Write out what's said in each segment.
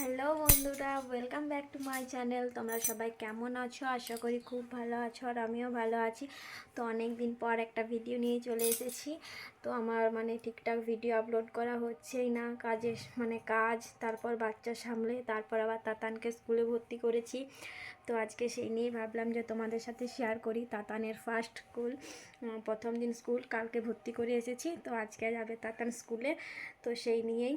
Hello বন্ধুরা welcome back to my channel তোমরা সবাই কেমন আছো? আশা করি খুব ভালো আছো আর আমিও ভালো আছি। তো অনেক দিন পর একটা ভিডিও নিয়ে চলে এসেছি। তো আমার মানে ঠিকঠাক ভিডিও আপলোড করা হচ্ছেই না। কাজের মানে কাজ, তারপর বাচ্চা সামলে, তারপর আবার তাতানকে স্কুলে ভর্তি করেছি। তো আজকে সেই নিয়েই ভাবলাম যে তোমাদের সাথে শেয়ার করি। তাতানের ফার্স্ট স্কুল প্রথম দিন স্কুল কালকে ভর্তি করে এসেছি। তো আজকে যাবে তাতান স্কুলে তো সেই নিয়েই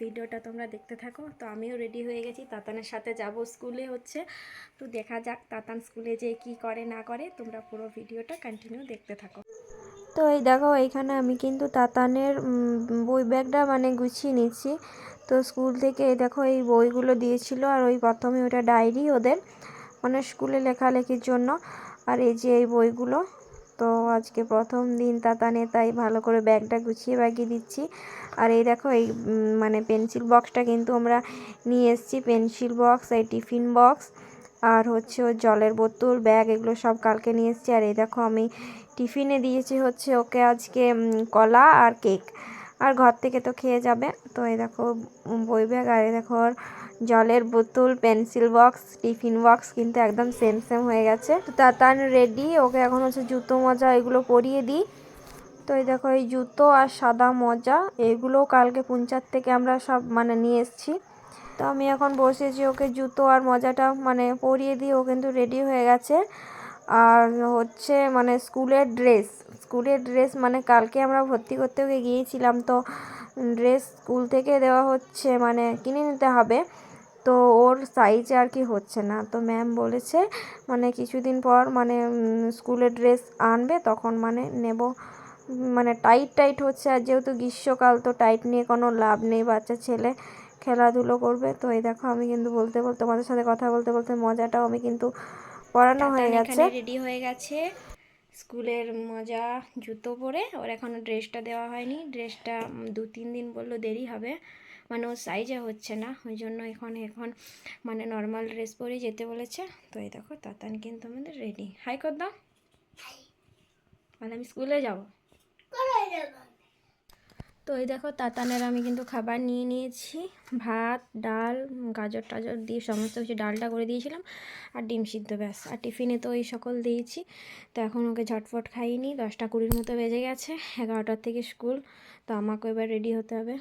ভিডিওটা তোমরা দেখতে থাকো। তো আমিও রেডি হয়ে গেছি। তাতানের সাথে যাব স্কুলে হচ্ছে। তো দেখা যাক তাতান স্কুলে যে কি করে, না করে। তোমরা পুরো ভিডিওটা কন্টিনিউ দেখতে থাকো। তো এই দেখো, এইখানে আমি কিন্তু তাতানের বই ব্যাগটা মানে গুছিয়ে নিচ্ছি। তো স্কুল থেকে এই দেখো, এই বইগুলো দিয়েছিল আর ওই প্রথমে ওটা ডায়েরি ওদের মানে স্কুলে লেখালেখির জন্য। আর এই যে এই বইগুলো তো আজকে প্রথম দিন তাতানে, তাই ভালো করে ব্যাগটা গুছিয়ে বাগিয়ে দিচ্ছি। আর এই দেখো, এই মানে পেন্সিল বক্সটা কিন্তু আমরা নিয়ে এসেছি। পেন্সিল বক্স, এই টিফিন বক্স, আর হচ্ছে ওর জলের বোতল, ব্যাগ, এগুলো সব কালকে নিয়ে এসেছি। আর এই দেখো, আমি টিফিনে দিয়েছি হচ্ছে ওকে আজকে কলা আর কেক। আর ঘর থেকে তো খেয়ে যাবে। তো এই দেখো বই ব্যাগ আর এই দেখো জলের বোতল, পেন্সিল বক্স, টিফিন বক্স কিন্তু একদম সেম সেম হয়ে গেছে। তো তাতান রেডি ওকে এখন হচ্ছে জুতো, মোজা এগুলো পরিয়ে দিই। তো এই দেখো, এই জুতো আর সাদা মোজা, এগুলোও কালকে পুঞ্চার থেকে আমরা সব মানে নিয়ে এসেছি। তো আমি এখন বসেছি ওকে জুতো আর মজাটা মানে পরিয়ে দিই, ও কিন্তু রেডি হয়ে গেছে। আর হচ্ছে মানে স্কুলের ড্রেস স্কুলের ড্রেস মানে কালকে আমরা ভর্তি করতে গিয়েছিলাম তো ড্রেস স্কুল থেকে দেওয়া হচ্ছে মানে কিনে নিতে হবে। তো ওর সাইজে আর কি হচ্ছে না। তো ম্যাম বলেছে মানে কিছুদিন পর মানে স্কুলের ড্রেস আনবে তখন মানে নেব। মানে টাইট টাইট হচ্ছে আর যেহেতু গ্রীষ্মকাল তো টাইট নিয়ে কোনো লাভ নেই বাচ্চা ছেলে খেলাধুলো করবে। তো এই দেখো আমি কিন্তু বলতে বলতে তোমাদের সাথে কথা বলতে বলতে মজাটাও আমি কিন্তু পড়ানো হয়ে গেছে। রেডি হয়ে গেছে। স্কুলের মজা জুতো পরে ওর এখনও ড্রেসটা দেওয়া হয়নি। ড্রেসটা দু তিন দিন বলল দেরি হবে। মানে ওর সাইজে হচ্ছে না ওই জন্য এখন এখন মানে নর্মাল ড্রেস পরেই যেতে বলেছে। তো এই দেখো তাতান কিন্তু আমাদের রেডি হাই কর দাও মানে আমি স্কুলে যাব। তো এই দেখো তাতানের আমি কিন্তু খাবার নিয়ে নিয়েছি। ভাত, ডাল, গাজর টাজর দিয়ে সমস্ত কিছু ডালটা করে দিয়েছিলাম আর ডিম সিদ্ধ ব্যাস। আর টিফিনে তো এই সকল দিয়েছি। তো এখন ওকে ঝটফট খাইনি দশটা কুড়ির মতো বেজে গেছে, এগারোটার থেকে স্কুল। তো আমাকেও এবার রেডি হতে হবে।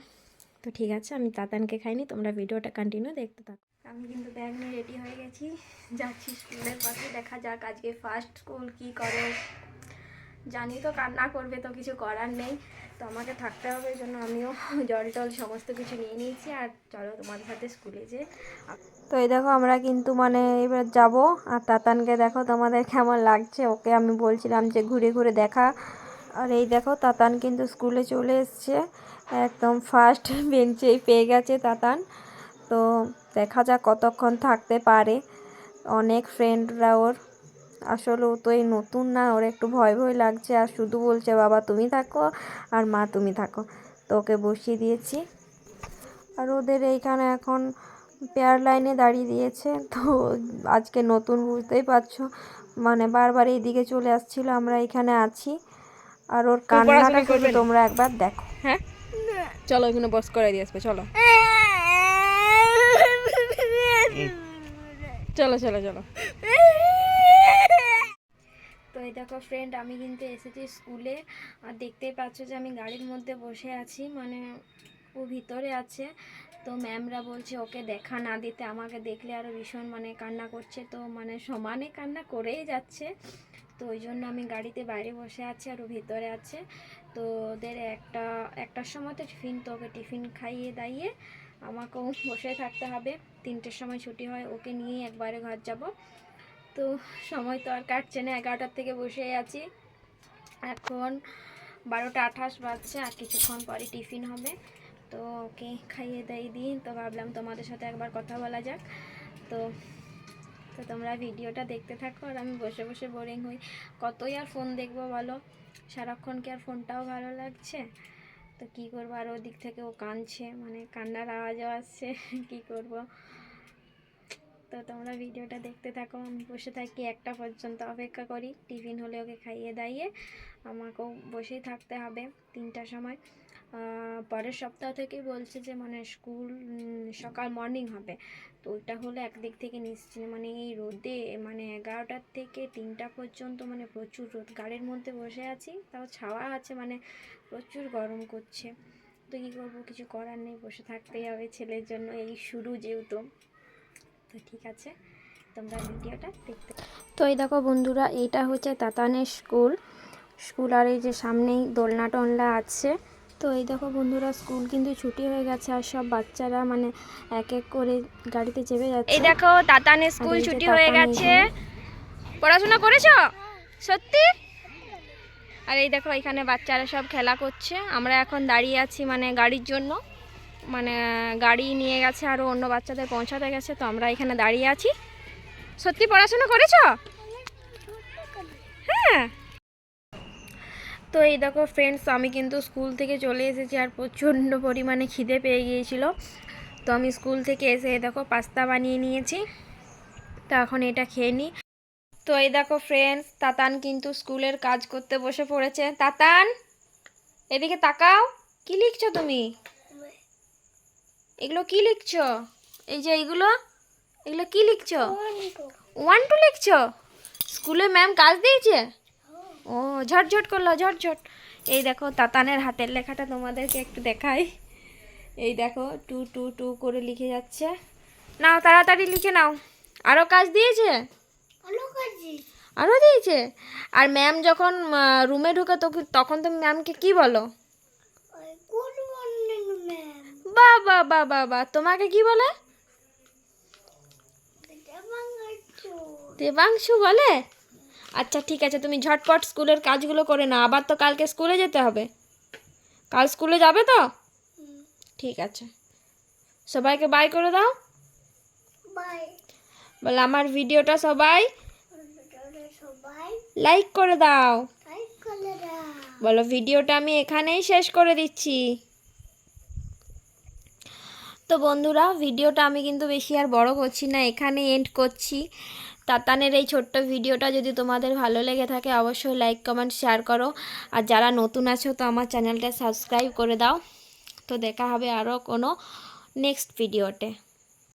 তো ঠিক আছে, আমি তাতানকে খাইনি তোমরা ভিডিওটা কন্টিনিউ দেখতে থাকো। আমি কিন্তু ব্যাগ নিয়ে রেডি হয়ে গেছি। যাচ্ছি স্কুলের পাশে। দেখা যাক আজকে ফার্স্ট স্কুল কী করে। জানি তো কান্না করবে তো কিছু করার নেই। তো আমাকে থাকতে হবে, এই জন্য আমিও জল টল সমস্ত কিছু নিয়ে নিয়েছি। আর চলো তোমাদের সাথে স্কুলে যে তো এই দেখো আমরা কিন্তু মানে এবার যাব। আর তাতানকে দেখো তোমাদের কেমন লাগছে? ওকে আমি বলছিলাম যে ঘুরে ঘুরে দেখা। আর এই দেখো তাতান কিন্তু স্কুলে চলে এসছে। একদম ফার্স্ট বেঞ্চেই পেয়ে গেছে তাতান। তো দেখা যাক কতক্ষণ থাকতে পারে। অনেক ফ্রেন্ডরা ওর। আসলে ও তো এই নতুন না ওর একটু ভয় ভয় লাগছে। আর শুধু বলছে বাবা তুমি থাকো আর মা তুমি থাকো। তো ওকে বসিয়ে দিয়েছি। আর ওদের এইখানে এখন পেয়ার লাইনে দাঁড়িয়ে দিয়েছে। তো আজকে নতুন বুঝতেই পারছ মানে বারবার এইদিকে চলে আসছিল আমরা এখানে আছি। আর ওর কান্নাটা শুধু তোমরা একবার দেখো। হ্যাঁ? চলো এখানে বস করে দিয়ে আসবে চলো। চলো চলো চলো। দেখো ফ্রেন্ড আমি কিন্তু এসেছি স্কুলে আর দেখতেই পাচ্ছ যে আমি গাড়ির মধ্যে বসে আছি মানে ও ভিতরে আছে। তো ম্যামরা বলছে, ওকে দেখা না দিতে, আমাকে দেখলে আরও ভীষণ মানে কান্না করছে। তো মানে সমানে কান্না করেই যাচ্ছে। তো ওই জন্য আমি গাড়িতে বাইরে বসে আছি আর ও ভিতরে আছে। তো ওদের একটা, একটার সময় তো টিফিন, তো ওকে টিফিন খাইয়ে দাইয়ে আমাকেও বসে থাকতে হবে। তিনটের সময় ছুটি হয়, ওকে নিয়ে একবারে ঘর যাব। তো সময় তো আর কাটছে না, এগারোটার থেকে বসেই আছি। এখন বারোটা আঠাশ বাজছে আর কিছুক্ষণ পরে টিফিন হবে। তো ওকে খাইয়ে দেয় দিই তো ভাবলাম তোমাদের সাথে একবার কথা বলা যাক। তো তো তোমরা ভিডিওটা দেখতে থাকো আর আমি বসে বসে বোরিং হই। কতই আর ফোন দেখব বলো? সারাক্ষণ কি আর ফোনটাও ভালো লাগছে? তো কী করব? আর ওদিক থেকে ও কাঁদছে মানে কান্নার আওয়াজও আসছে, কী করব? তো তোমরা ভিডিওটা দেখতে থাকো, আমি বসে থাকি একটা পর্যন্ত অপেক্ষা করি, টিফিন হলে ওকে খাইয়ে দাইয়ে আমাকেও বসেই থাকতে হবে তিনটার সময়। পরের সপ্তাহ থেকেই বলছে যে মানে স্কুল সকাল মর্নিং হবে। তো ওইটা হলে একদিক থেকে নিশ্চিন্ত মানে এই রোদে মানে এগারোটার থেকে তিনটা পর্যন্ত মানে প্রচুর রোদ। গাড়ির মধ্যে বসে আছি, তাও ছাওয়া আছে মানে প্রচুর গরম করছে। তো কী করব, কিছু করার নেই, বসে থাকতেই হবে ছেলের জন্য, এই শুরু যেহেতু। ঠিক আছে তোমরা ভিডিওটা দেখতে তো এই দেখো বন্ধুরা এইটা হচ্ছে তাতানের স্কুল। স্কুল আর এই যে সামনেই দোলনা টোলনা আছে। তো এই দেখো বন্ধুরা স্কুল কিন্তু ছুটি হয়ে গেছে আর সব বাচ্চারা মানে এক এক করে গাড়িতে চেপে যাচ্ছে। এই দেখো তাতানের স্কুল ছুটি হয়ে গেছে। পড়াশোনা করেছ? সত্যি? আর এই দেখো এখানে বাচ্চারা সব খেলা করছে। আমরা এখন দাঁড়িয়ে আছি মানে গাড়ির জন্য। মানে গাড়ি নিয়ে গেছে আরও অন্য বাচ্চাদের পৌঁছাতে গেছে, তো আমরা এখানে দাঁড়িয়ে আছি। সত্যি পড়াশোনা করেছ? হ্যাঁ। তো এই দেখো ফ্রেন্ডস আমি কিন্তু স্কুল থেকে চলে এসেছি, আর প্রচণ্ড পরিমাণে খিদে পেয়ে গিয়েছিল। তো আমি স্কুল থেকে এসে দেখো পাস্তা বানিয়ে নিয়েছি। তো এখন এটা খেয়ে নিই তো এই দেখো ফ্রেন্ডস তাতান কিন্তু স্কুলের কাজ করতে বসে পড়েছে। তাতান, এদিকে তাকাও। কি লিখছো তুমি? এগুলো কি লিখছো? এই যে এইগুলো এগুলো কি লিখছো? ওয়ান টু লিখছো? স্কুলে ম্যাম কাজ দিয়েছে? ও ঝটঝট করল ঝটঝট। এই দেখো তাতানের হাতের লেখাটা তোমাদেরকে একটু দেখাই। এই দেখো টু টু টু করে লিখে যাচ্ছে। নাও তাড়াতাড়ি লিখে নাও। আরও কাজ দিয়েছে? আরও দিয়েছে। আর ম্যাম যখন রুমে ঢুকে তখন তো ম্যামকে কি বলো? বা বা বা বা বা তোমাকে কি বলে? দেবাংশু বলে? আচ্ছা ঠিক আছে তুমি ঝটপট স্কুলের কাজগুলো করে নাও। আবার তো কালকে স্কুলে যেতে হবে। কাল স্কুলে যাবে তো? ঠিক আছে। সবাইকে বাই করে দাও। বলে আমার ভিডিওটা সবাই লাইক করে দাও। বলো ভিডিওটা আমি এখানেই শেষ করে দিচ্ছি। তো বন্ধুরা, ভিডিওটা আমি কিন্তু বেশি আর বড় করছি না, এখানে এন্ড করছি। তাতানের এই ছোট্ট ভিডিওটা যদি তোমাদের ভালো লেগে থাকে, অবশ্যই লাইক কমেন্ট শেয়ার করো। আর যারা নতুন আছো, তো আমার চ্যানেলটা সাবস্ক্রাইব করে দাও। তো দেখা হবে আরও কোনো নেক্সট ভিডিওতে